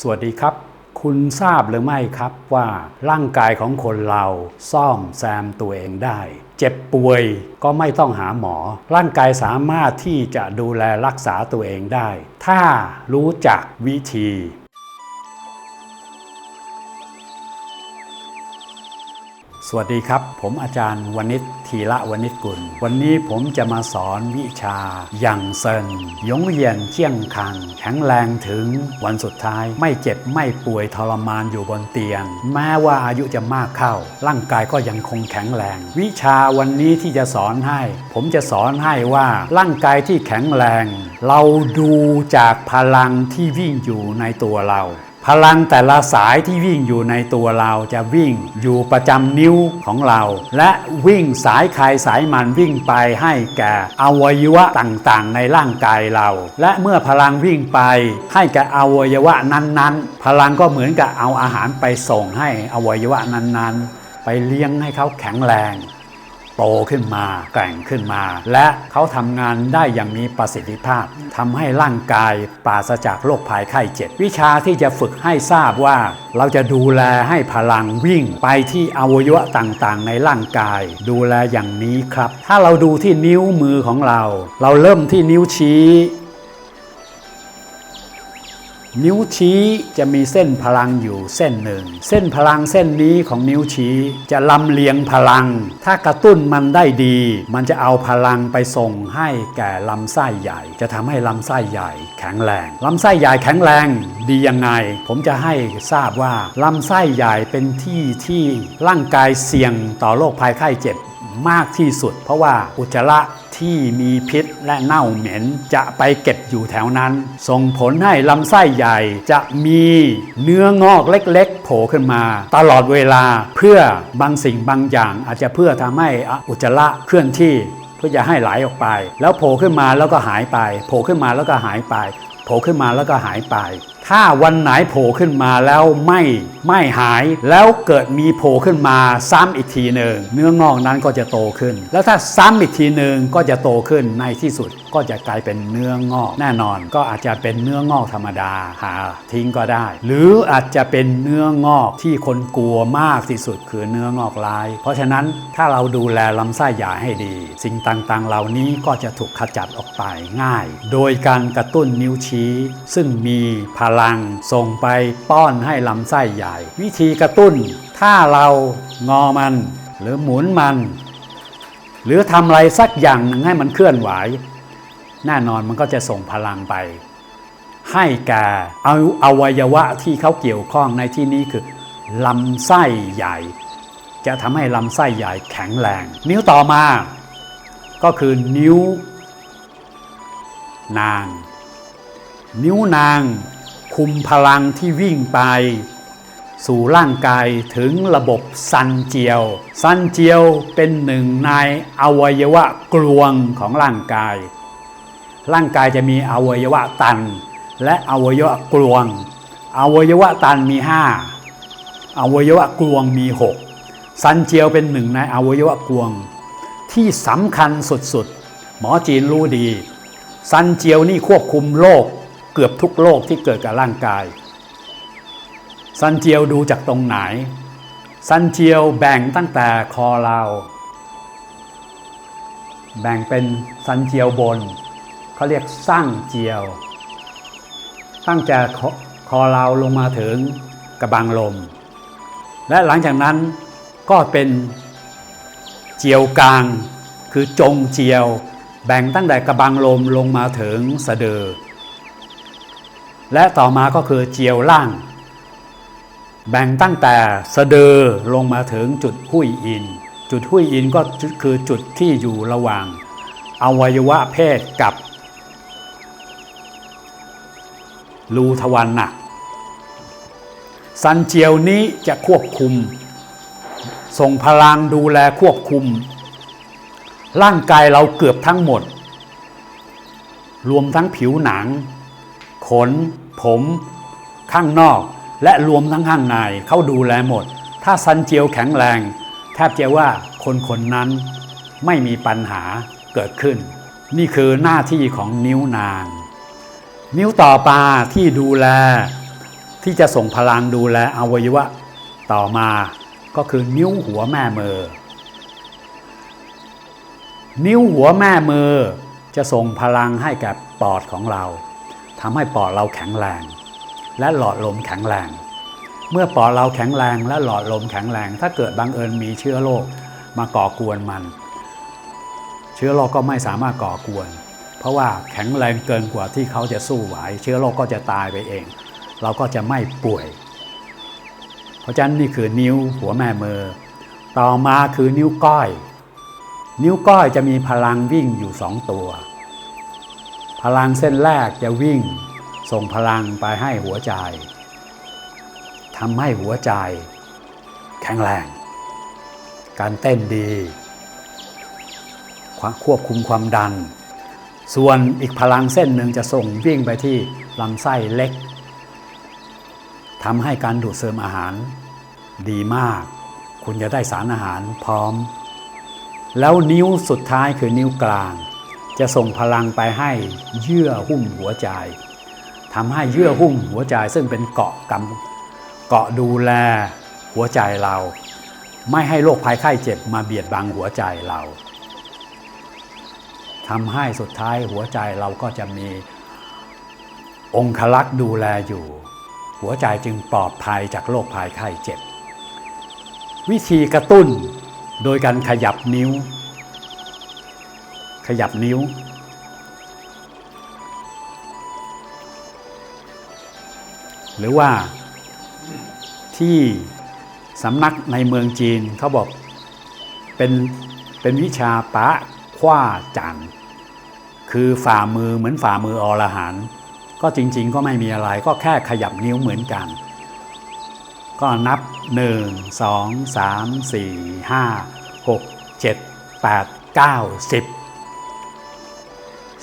สวัสดีครับ คุณทราบหรือไม่ครับว่าร่างกายของคนเราซ่อมแซมตัวเองได้ เจ็บป่วยก็ไม่ต้องหาหมอ ร่างกายสามารถที่จะดูแลรักษาตัวเองได้ ถ้ารู้จักวิธี สวัสดีครับ ผมอาจารย์วณิชทีละวณิชกุล วันนี้ผมจะมาสอนวิชาอย่างเซินยงเยียนเจียงคัง แข็งแรงถึงวันสุดท้าย ไม่เจ็บไม่ป่วยทรมานอยู่บนเตียง แม้ว่าอายุจะมากเข้า ร่างกายก็ยังคงแข็งแรง วิชาวันนี้ที่จะสอนให้ ผมจะสอนให้ว่าร่างกายที่แข็งแรง เราดูจากพลังที่วิ่งอยู่ในตัวเรา พลังแต่ละสายที่วิ่งอยู่ในตัวเราจะวิ่งอยู่ประจำนิ้วของเรา และวิ่งสายใครสายมันวิ่งไปให้แก่อวัยวะต่างๆ ในร่างกายเรา และเมื่อพลังวิ่งไปให้แก่อวัยวะนั้นๆ พลังก็เหมือนกับเอาอาหารไปส่งให้อวัยวะนั้นๆ ไปเลี้ยงให้เขาแข็งแรง โตขึ้นมาแกร่งขึ้นมา และเขาทำงานได้อย่างมีประสิทธิภาพทำให้ร่างกายปราศจากโรคภัยไข้เจ็บ วิชาที่จะฝึกให้ทราบว่า เราจะดูแลให้พลังวิ่งไปที่อวัยวะต่างๆ ในร่างกาย ดูแลอย่างนี้ครับ ถ้าเราดูที่นิ้วมือของเรา เราเริ่มที่นิ้วชี้ นิ้วชี้จะมีเส้นพลังอยู่เส้นหนึ่ง เส้นพลังเส้นนี้ของนิ้วชี้จะลำเลียงพลัง ถ้ากระตุ้นมันได้ดี มันจะเอาพลังไปส่งให้แก่ลำไส้ใหญ่ จะทำให้ลำไส้ใหญ่แข็งแรงลำไส้ใหญ่แข็งแรงดียังไง ผมจะให้ทราบว่าลำไส้ใหญ่เป็นที่ที่ร่างกายเสี่ยงต่อโรคภัยไข้เจ็บ มากที่สุด เพราะว่าอุจจาระที่มีพิษและเน่าเหม็น จะไปเก็บอยู่แถวนั้น ส่งผลให้ลำไส้ใหญ่จะมีเนื้องอกเล็กๆ โผล่ขึ้นมา ตลอดเวลาเพื่อบางสิ่งบางอย่าง อาจจะเพื่อทำให้อุจจาระเคลื่อนที่เพื่อจะให้ไหลออกไป แล้วโผล่ขึ้นมาแล้วก็หายไป โผล่ขึ้นมาแล้วก็หายไป โผล่ขึ้นมาแล้วก็หายไป ถ้าวันไหนโผล่ขึ้นมาแล้วไม่ไม่หายแล้วเกิดมีโผล่ขึ้นมาซ้ำอีกทีหนึ่งเนื้องอกนั้นก็จะโตขึ้น แล้วถ้าซ้ำอีกทีหนึ่งก็จะโตขึ้นในที่สุดก็จะกลายเป็นเนื้องอกแน่นอน ก็อาจจะเป็นเนื้องอกธรรมดาหาทิ้งก็ได้ หรืออาจจะเป็นเนื้องอกที่คนกลัวมากที่สุดคือเนื้องอกลาย เพราะฉะนั้นถ้าเราดูแลลำไส้ใหญ่ให้ดี สิ่งต่างๆ เหล่านี้ก็จะถูกขจัดออกไปง่าย โดยการกระตุ้นนิ้วชี้ ซึ่งมีพลังส่งไปป้อนให้ลำไส้ใหญ่วิธีกระตุ้น ถ้าเรางอมัน หรือหมุนมัน หรือทำอะไรสักอย่างหนึ่งให้มันเคลื่อนไหวแน่นอนมันก็จะส่งพลังไป ให้แก่เอาอวัยวะที่เขาเกี่ยวข้องในที่นี้คือลำไส้ใหญ่ จะทำให้ลำไส้ใหญ่แข็งแรง นิ้วต่อมา ก็คือนิ้ว นาง นิ้วนางคุมพลังที่วิ่งไป สู่ร่างกายถึงระบบซันเจียว ซันเจียวเป็นหนึ่งในอวัยวะกลวงของร่างกาย ร่างกายจะมีอวัยวะตัน และอวัยวะกลวง อวัยวะตันมี 5 อวัยวะกลวงมี 6 ซันเจียวเป็นหนึ่งในอวัยวะกลวง ที่สำคัญสุดๆ หมอจีนรู้ดี ซันเจียวนี่ควบคุมโรคเกือบทุกโรคที่เกิดกับร่างกาย ซันเจียวดูจากตรงไหน ซันเจียวแบ่งตั้งแต่คอเรา แบ่งเป็นซันเจียวบน เขาเรียกสร้างเจียว ตั้งแต่คอคอเราลงมาถึงกระบังลม และหลังจากนั้นก็เป็นเจียวกลาง คือจงเจียว แบ่งตั้งแต่กระบังลมลงมาถึงสะดือ และต่อมาก็คือเจียวล่าง แบ่งตั้งแต่สะดือลงมาถึงจุดหุยอิน จุดหุยอินก็คือจุดที่อยู่ระหว่าง อวัยวะเพศกับรูทวารหนักซันเจียวนี้จะควบคุม ส่งพลังดูแลควบคุม ร่างกายเราเกือบทั้งหมด รวมทั้งผิวหนัง ขน ผม ข้างนอก และรวมทั้งข้างในเขาดูแลหมด ถ้าซันเจียวแข็งแรง แทบจะว่าคนคนนั้นไม่มีปัญหาเกิดขึ้น นี่คือหน้าที่ของนิ้วนาง นิ้วต่อปาที่ดูแล ที่จะส่งพลังดูแลอวัยวะต่อมาก็คือนิ้วหัวแม่มือ นิ้วหัวแม่มือจะส่งพลังให้แก่ปอดของเราทำให้ปอดเราแข็งแรง และหลอดลมแข็งแรง เมื่อปอดเราแข็งแรงและหลอดลมแข็งแรง ถ้าเกิดบังเอิญมีเชื้อโรคมาก่อกวนมัน เชื้อโรคก็ไม่สามารถก่อกวน เพราะว่าแข็งแรงเกินกว่าที่เขาจะสู้ไหว เชื้อโรคก็จะตายไปเอง เราก็จะไม่ป่วย เพราะฉะนั้นนี่คือนิ้วหัวแม่มือ ต่อมาคือนิ้วก้อย นิ้วก้อยจะมีพลังวิ่งอยู่สองตัว พลังเส้นแรกจะวิ่ง ส่งพลังไปให้หัวใจทำให้หัวใจ แข็งแรง การเต้นดีควบคุมความดัน ส่วนอีกพลังเส้นหนึ่งจะส่งวิ่งไปที่ลำไส้เล็กทำให้การดูดซึมอาหาร ดีมาก คุณจะได้สารอาหารพร้อม แล้วนิ้วสุดท้ายคือนิ้วกลาง จะส่งพลังไปให้เยื่อหุ้มหัวใจ ทำให้เยื่อหุ้มหัวใจซึ่งเป็นเกาะกำเกาะดูแลหัวใจเรา ไม่ให้โรคภัยไข้เจ็บมาเบียดบังหัวใจเราทำให้สุดท้ายหัวใจเราก็จะมีองคลักษ์ดูแลอยู่ หัวใจจึงปลอดภัยจากโรคภัยไข้เจ็บ วิธีกระตุ้นโดยการขยับนิ้ว ขยับนิ้ว หรือว่าที่สำนักในเมืองจีนเขาบอกเป็นเป็นวิชาปะคว้าจันคือฝ่ามือเหมือนฝ่ามืออรหันก็จริง ๆ ก็ไม่มีอะไรก็แค่ขยับนิ้วเหมือนกัน ก็นับ 1 2 3 4 5 6 7 8 9 10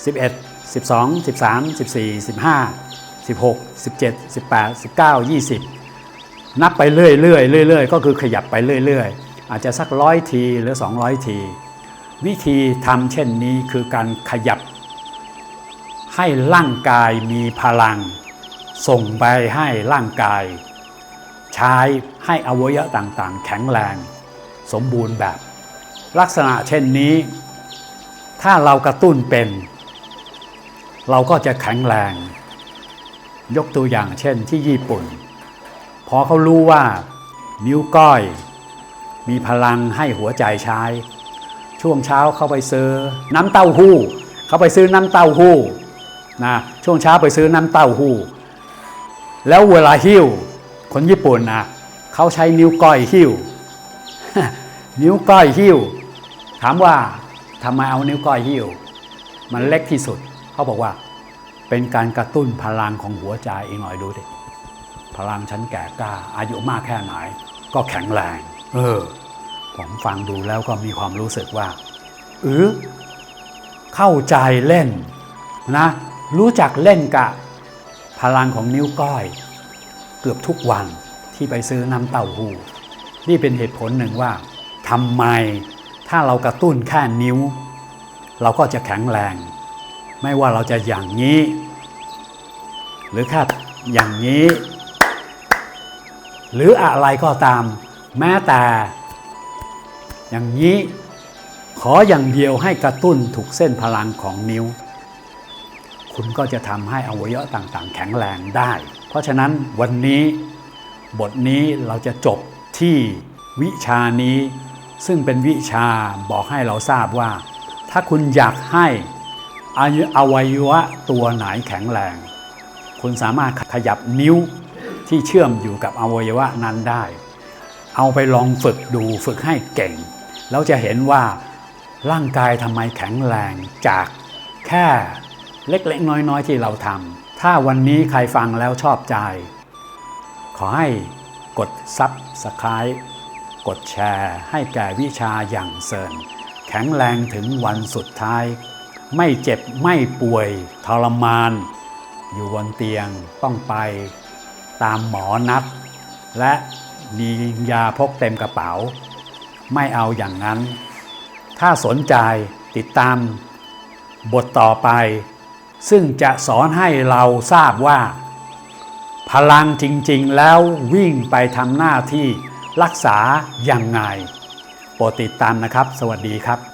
11 12 13 14 15 16 17 18 19 20 นับไปเรื่อยๆเรื่อยๆ ก็คือขยับไปเรื่อยๆ อาจจะสักร้อยทีหรือ 200 ที วิธีทำเช่นนี้คือการขยับ ให้ร่างกายมีพลัง ส่งไปให้ร่างกาย ใช้ให้อวัยวะต่างๆ แข็งแรง สมบูรณ์แบบ ลักษณะเช่นนี้ ถ้าเรากระตุ้นเป็นเราก็จะแข็งแรง ยกตัวอย่างเช่นที่ญี่ปุ่น พอเขารู้ว่านิ้วก้อย มีพลังให้หัวใจใช้ ช่วงเช้าเขาไปซื้อน้ำเต้าหู้ เขาไปซื้อน้ำเต้าหู้นะช่วงเช้าไปซื้อน้ำเต้าหู้ แล้วเวลาหิ้วคนญี่ปุ่นนะเขาใช้นิ้วก้อยหิ้ว นิ้วก้อยหิ้ว ถามว่าทำไมเอานิ้วก้อยหิ้ว มันเล็กที่สุด เขาบอกว่า เป็นการกระตุ้นพลังของหัวใจอีกหน่อยดูดิพลังฉันแก่กล้า อายุมากแค่ไหน ก็แข็งแรง เออ ผมฟังดูแล้วก็มีความรู้สึกว่าเออเข้าใจเล่นนะ รู้จักเล่นกับพลังของนิ้วก้อย เกือบทุกวันที่ไปซื้อน้ำเต้าหู้นี่เป็นเหตุผลหนึ่งว่าทำไมถ้าเรากระตุ้นแค่นิ้ว เราก็จะแข็งแรง ไม่ว่าเราจะอย่างนี้ หรือแค่อย่างนี้ หรืออะไรก็ตาม แม้แต่ อย่างนี้ ขออย่างเดียวให้กระตุ้นถูกเส้นพลังของนิ้ว คุณก็จะทำให้อวัยวะต่างๆ แข็งแรงได้ เพราะฉะนั้นวันนี้บทนี้เราจะจบที่วิชานี้ ซึ่งเป็นวิชาบอกให้เราทราบว่า ถ้าคุณอยากให้ อวัยวะตัวไหนแข็งแรง คุณสามารถขยับนิ้วที่เชื่อมอยู่กับอวัยวะนั้นได้ เอาไปลองฝึกดูฝึกให้เก่ง แล้วจะเห็นว่าร่างกายทำไมแข็งแรงจากแค่เล็กๆ น้อยๆ ที่เราทำ ถ้าวันนี้ใครฟังแล้วชอบใจ ขอให้กดซับสไคร b e กดแชร์ ให้แก่วิชาอย่างเซินแข็งแรงถึงวันสุดท้าย ไม่เจ็บไม่ป่วยทรมาน อยู่บนเตียงต้องไปตามหมอนัด และมียาพกเต็มกระเป๋า ไม่เอาอย่างนั้น ถ้าสนใจติดตามบทต่อไป ซึ่งจะสอนให้เราทราบว่า พลังจริงๆแล้ววิ่งไปทำหน้าที่รักษาอยังไงโปรดติดตามนะครับ สวัสดีครับ